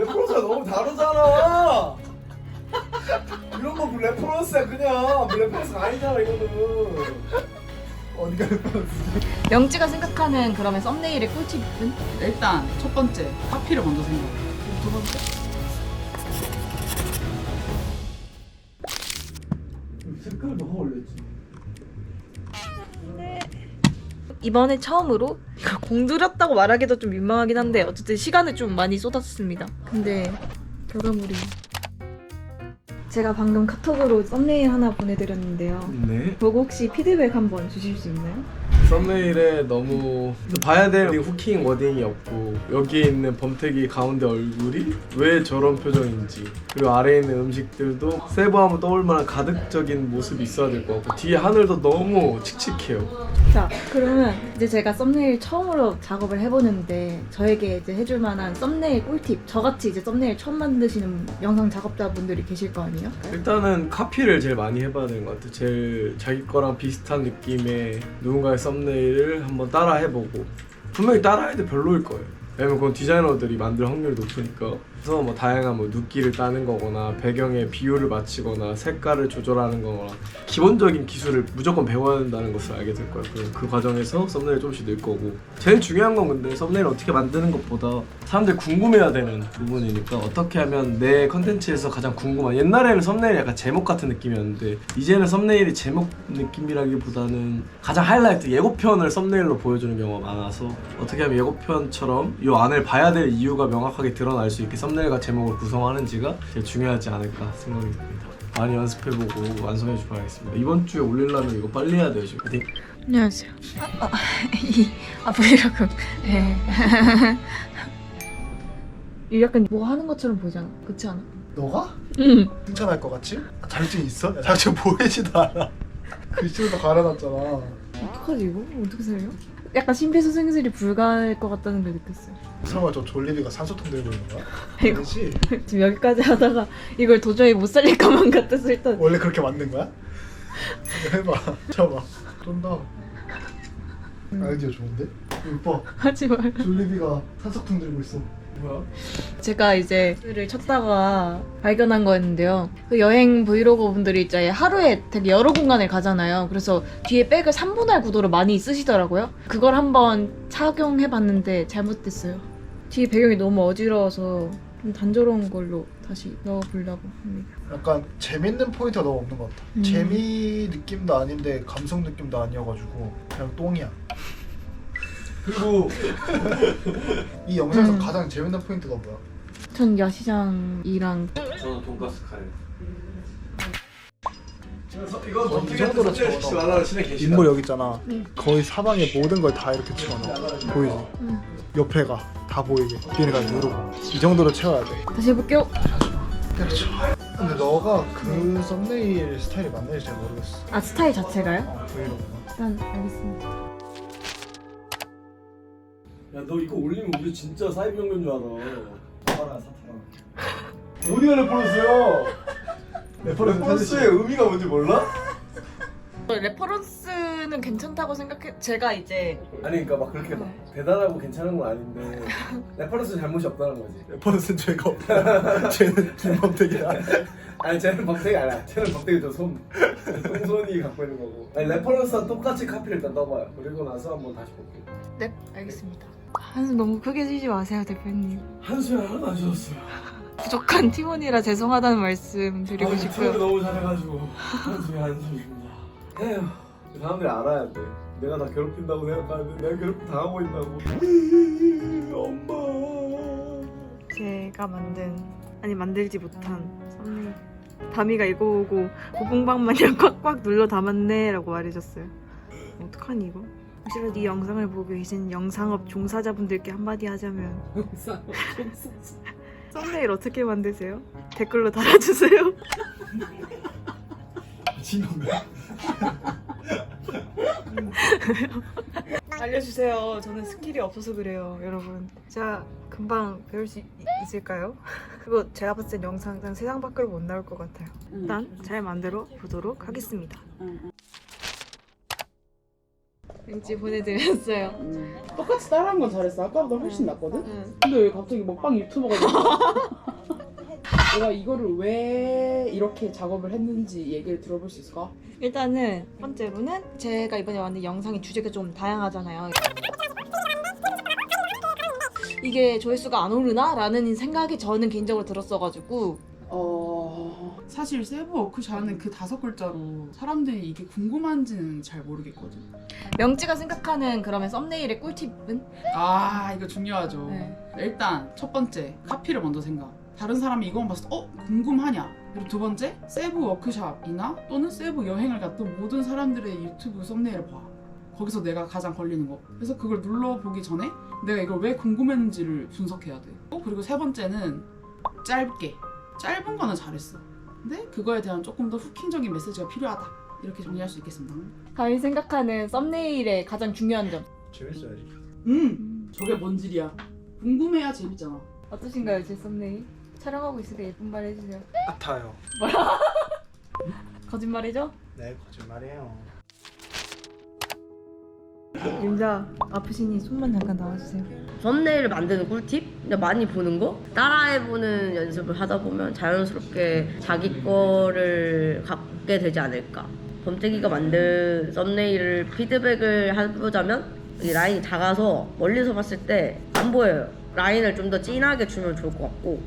레퍼런스가 너무 다르잖아. 이런 거 레퍼런스야 그냥 레퍼런스가 아니잖아 이거는. 어디가 영지가 생각하는 그러면 썸네일의 꿀팁은? 일단 첫 번째 카피를 먼저 생각해. 두 번째? 색깔도 확 올렸지. 이번에 처음으로 공들였다고 말하기도 좀 민망하긴 한데 어쨌든 시간을 좀 많이 쏟았습니다. 근데 결과물이 제가 방금 카톡으로 썸네일 하나 보내드렸는데요. 네. 보고 혹시 피드백 한번 주실 수 있나요? 썸네일에 너무 봐야 될 후킹 워딩이 없고 여기에 있는 범택이 가운데 얼굴이 왜 저런 표정인지 그리고 아래에 있는 음식들도 세부하면 떠올 만한 가득적인 모습이 있어야 될 것 같고 뒤에 하늘도 너무 칙칙해요 자, 그러면 이제 제가 썸네일 처음으로 작업을 해보는데 저에게 이제 해줄 만한 썸네일 꿀팁 저같이 이제 썸네일 처음 만드시는 영상 작업자분들이 계실 거 아니에요? 일단은 카피를 제일 많이 해봐야 되는 것 같아요 제일 자기 거랑 비슷한 느낌의 누군가의 썸네일 을 한번 따라 해보고 분명히 따라 해도 별로일 거예요. 왜냐면 그건 디자이너들이 만들 확률이 높으니까 그래서 뭐 다양한 뭐 눕기를 따는 거거나 배경의 비율을 맞추거나 색깔을 조절하는 거거나 기본적인 기술을 무조건 배워야 된다는 것을 알게 될 거예요. 그럼 그 과정에서 썸네일 조금씩 늘 거고. 제일 중요한 건 근데 썸네일 어떻게 만드는 것보다 사람들이 궁금해야 되는 부분이니까 어떻게 하면 내 컨텐츠에서 가장 궁금한 옛날에는 썸네일이 약간 제목 같은 느낌이었는데 이제는 썸네일이 제목 느낌이라기보다는 가장 하이라이트 예고편을 썸네일로 보여주는 경우가 많아서 어떻게 하면 예고편처럼 이 안을 봐야 될 이유가 명확하게 드러날 수 있게 썸 네일과 제목을 구성하는지가 제일 중요하지 않을까 생각이 듭니다 많이 연습해보고 완성해 주길 바라겠습니다 이번 주에 올리려면 이거 빨리 해야 돼요 지금 파이팅! 안녕하세요. 아, 아, 이, 아 브이로그. 네. 이 약간 뭐 하는 것처럼 보이잖아. 그렇지 않아? 너가? 응. 칭찬할 것 같지? 아, 자격증 있어? 야, 자격증 보이지도 않아 글씨로 다 가려놨잖아 어떡하지 이거? 어떻게 살려? 약간 심폐소생술이 불가할 것 같다는 걸 느꼈어요. 설마 저 졸리비가 산소통 들고 있는 거야? 이거 아니지? 지금 여기까지 하다가 이걸 도저히 못 살릴 것만 같아서 일단 원래 그렇게 만든 거야? 해봐 쳐봐 쫀다 아이디어 좋은데? 이뻐 하지 말. 졸리비가 산소통 들고 있어 뭐야? 제가 이제 를 찾다가 발견한 거였는데요. 그 여행 브이로그 분들이 이제 하루에 되게 여러 공간을 가잖아요. 그래서 뒤에 백을 3분할 구도로 많이 쓰시더라고요. 그걸 한번 착용해봤는데 잘못됐어요. 뒤에 배경이 너무 어지러워서 좀 단조로운 걸로 다시 넣어보려고 합니다. 약간 재밌는 포인트가 너무 없는 것 같아 음. 재미 느낌도 아닌데 감성 느낌도 아니어가지고 그냥 똥이야 그리고 이 영상에서 음. 가장 재밌는 포인트가 뭐야? 전 야시장이랑 저는 돈가스 카레 이거 어, 이 정도로 채워넣어. 말라는 신에 계시다 인물 여기 있잖아 네. 거의 사방에 모든 걸 다 이렇게 채워넣어 보이지? 음. 옆에가 다 보이게 비행가 누르고 이 정도로 채워야 돼 다시 해볼게요. 그렇죠 근데 너가 그 썸네일 스타일이 맞는지 잘 모르겠어 아 스타일 자체가요? 어 브이로그가 일단 알겠습니다. 야 너 이거 올리면 우리 진짜 사이비 형인 줄 알아. 사타라 사타라 어디가 레퍼런스요? 레퍼런스의 의미가 뭔지 몰라? 레퍼런스는 괜찮다고 생각해. 제가 이제. 아니 그러니까 막 그렇게 막 대단하고 괜찮은 건 아닌데 레퍼런스 잘못이 없다는 거지. 레퍼런스는 죄가 없다. 쟤는 김범택이야 아니 쟤는 범택이 아니야. 쟤는 범택이 저손 손손이 갖고 있는 거고. 아니 레퍼런스와 똑같이 카피를 일단 떠봐요. 그리고 나서 한번 다시 볼게요. 네 알겠습니다. 한숨 너무 크게 쉬지 마세요 대표님. 한숨이 하나도 안 쉬었어요 부족한 팀원이라 죄송하다는 말씀 드리고 아니, 싶고요. 트랩이 너무 잘해가지고 한숨이 한숨입니다 에휴 사람들이 알아야 돼 내가 다 괴롭힌다고 생각하는데 내가 괴롭힘 당하고 있다고 엄마 제가 만든 아니 만들지 못한 썸네일. 다미가 이거 보고 고봉방 마냥 꽉꽉 눌러 담았네라고 말해줬어요. 어떡하니 이거? 혹시라도 이 영상을 보고 계신 영상업 종사자분들께 한마디 하자면 썸네일 어떻게 만드세요? 댓글로 달아주세요. 미친놈이야 알려주세요. 저는 스킬이 없어서 그래요, 여러분. 자, 금방 배울 수 있, 있을까요? 그거 제가 봤을 땐 영상상 세상 밖으로 못 나올 것 같아요. 일단 잘 만들어 보도록 하겠습니다. 왠지 보내드렸어요. 음. 똑같이 따라한 건 잘했어. 아까보다 훨씬 낫거든? 응. 근데 왜 갑자기 먹방 유튜버가 됐어? 내가 이거를 왜 이렇게 작업을 했는지 얘기를 들어볼 수 있을까? 일단은 첫 번째로는 제가 이번에 왔는데 영상이 주제가 좀 다양하잖아요. 이게 조회수가 안 오르나? 라는 생각이 저는 개인적으로 들었어가지고 어... 사실 세부 워크샵은 그 다섯 글자로 사람들이 이게 궁금한지는 잘 모르겠거든. 명지가 생각하는 그러면 썸네일의 꿀팁은? 아 이거 중요하죠. 네. 일단 첫 번째 카피를 먼저 생각. 다른 사람이 이것만 봤을 때 어? 궁금하냐? 그리고 두 번째 세부 워크샵이나 또는 세부 여행을 갔던 모든 사람들의 유튜브 썸네일을 봐. 거기서 내가 가장 걸리는 거. 그래서 그걸 눌러보기 전에 내가 이걸 왜 궁금했는지를 분석해야 돼. 어? 그리고 세 번째는 짧게. 짧은 거는 잘했어. 근데 그거에 대한 조금 더 후킹적인 메시지가 필요하다. 이렇게 정리할 수 있겠습니다. 가위 생각하는 썸네일의 가장 중요한 점 재밌어야지. 음! 저게 뭔 질이야. 궁금해야 재밌잖아. 어떠신가요 제 썸네일? 촬영하고 있을 때 예쁜 말 해주세요 아파요. 거짓말이죠? 네 거짓말이에요. 임자 아프시니 손만 잠깐 나와주세요 썸네일을 만드는 꿀팁? 많이 보는 거? 따라해보는 연습을 하다 보면 자연스럽게 자기 거를 갖게 되지 않을까. 범태기가 만든 썸네일을 피드백을 해보자면 이 라인이 작아서 멀리서 봤을 때 안 보여요. 라인을 좀 더 진하게 주면 좋을 것 같고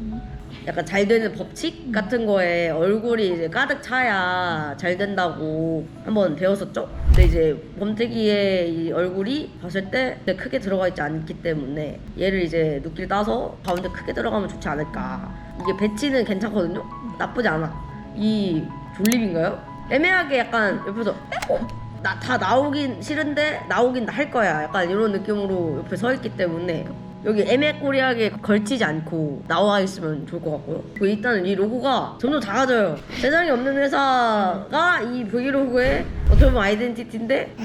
약간 잘 되는 법칙 같은 거에 얼굴이 이제 가득 차야 잘 된다고 한번 배웠었죠? 근데 이제 범태기의 이 얼굴이 봤을 때 크게 들어가 있지 않기 때문에 얘를 이제 눕기를 따서 가운데 크게 들어가면 좋지 않을까. 이게 배치는 괜찮거든요? 나쁘지 않아. 이 졸립인가요? 애매하게 약간 옆에서 어? 나다 나오긴 싫은데 나오긴 할 거야. 약간 이런 느낌으로 옆에 서 있기 때문에 여기 애매꼬리하게 걸치지 않고 나와 있으면 좋을 것 같고요. 그리고 일단은 이 로고가 점점 작아져요. 세상에 없는 회사가 이 브이로그의 어떻게 보면 아이덴티티인데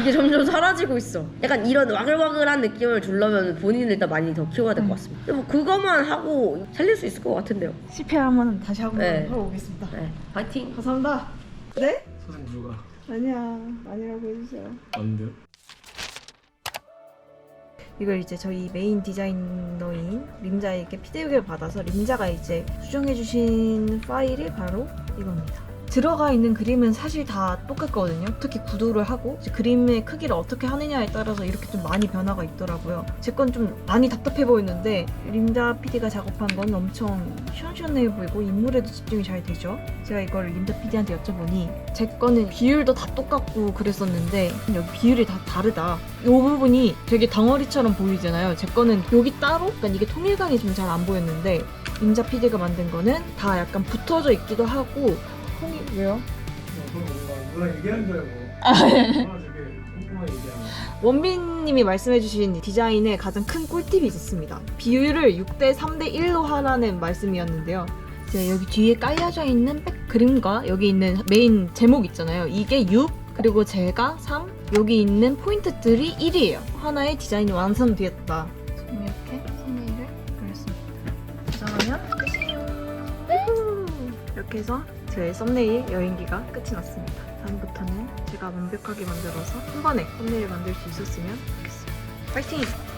이게 점점 사라지고 있어. 약간 이런 와글와글한 느낌을 주려면 본인을 일단 많이 더 키워야 될 것 같습니다. 근데 뭐 그거만 하고 살릴 수 있을 것 같은데요. 실패하면 다시 한번 네. 하러 오겠습니다 네, 파이팅! 감사합니다 네? 선생 누가 아니야 아니라고 해주세요 안 돼요? 이걸 이제 저희 메인 디자이너인 림자에게 피드백을 받아서 림자가 이제 수정해주신 파일이 바로 이겁니다. 들어가 있는 그림은 사실 다 똑같거든요. 특히 구도를 하고 그림의 크기를 어떻게 하느냐에 따라서 이렇게 좀 많이 변화가 있더라고요. 제 건 좀 많이 답답해 보이는데 림자 PD가 작업한 건 엄청 시원시원해 보이고 인물에도 집중이 잘 되죠. 제가 이걸 림자 PD한테 여쭤보니 제 거는 비율도 다 똑같고 그랬었는데 여기 비율이 다 다르다. 이 부분이 되게 덩어리처럼 보이잖아요. 제 거는 여기 따로, 그러니까 이게 통일감이 좀 잘 안 보였는데 임자 PD가 만든 거는 다 약간 붙어져 있기도 하고 통일 왜요? 그런 뭔가 누가 얘기하는 줄 알고 아 되게 꼼꼼하게 얘기하는 원빈님이 말씀해주신 디자인의 가장 큰 꿀팁이 있었습니다. 비율을 6대 3대 1로 하라는 말씀이었는데요. 이제 여기 뒤에 깔려져 있는 백 그림과 여기 있는 메인 제목 있잖아요. 이게 6 그리고 제가 3 여기 있는 포인트들이 1이에요. 하나의 디자인이 완성되었다. 저는 이렇게 썸네일을 그렸습니다. 저장하면 끝이에요. 유후! 이렇게 해서 제 썸네일 여행기가 끝이 났습니다. 다음부터는 제가 완벽하게 만들어서 한 번에 썸네일 만들 수 있었으면 좋겠어요. 파이팅!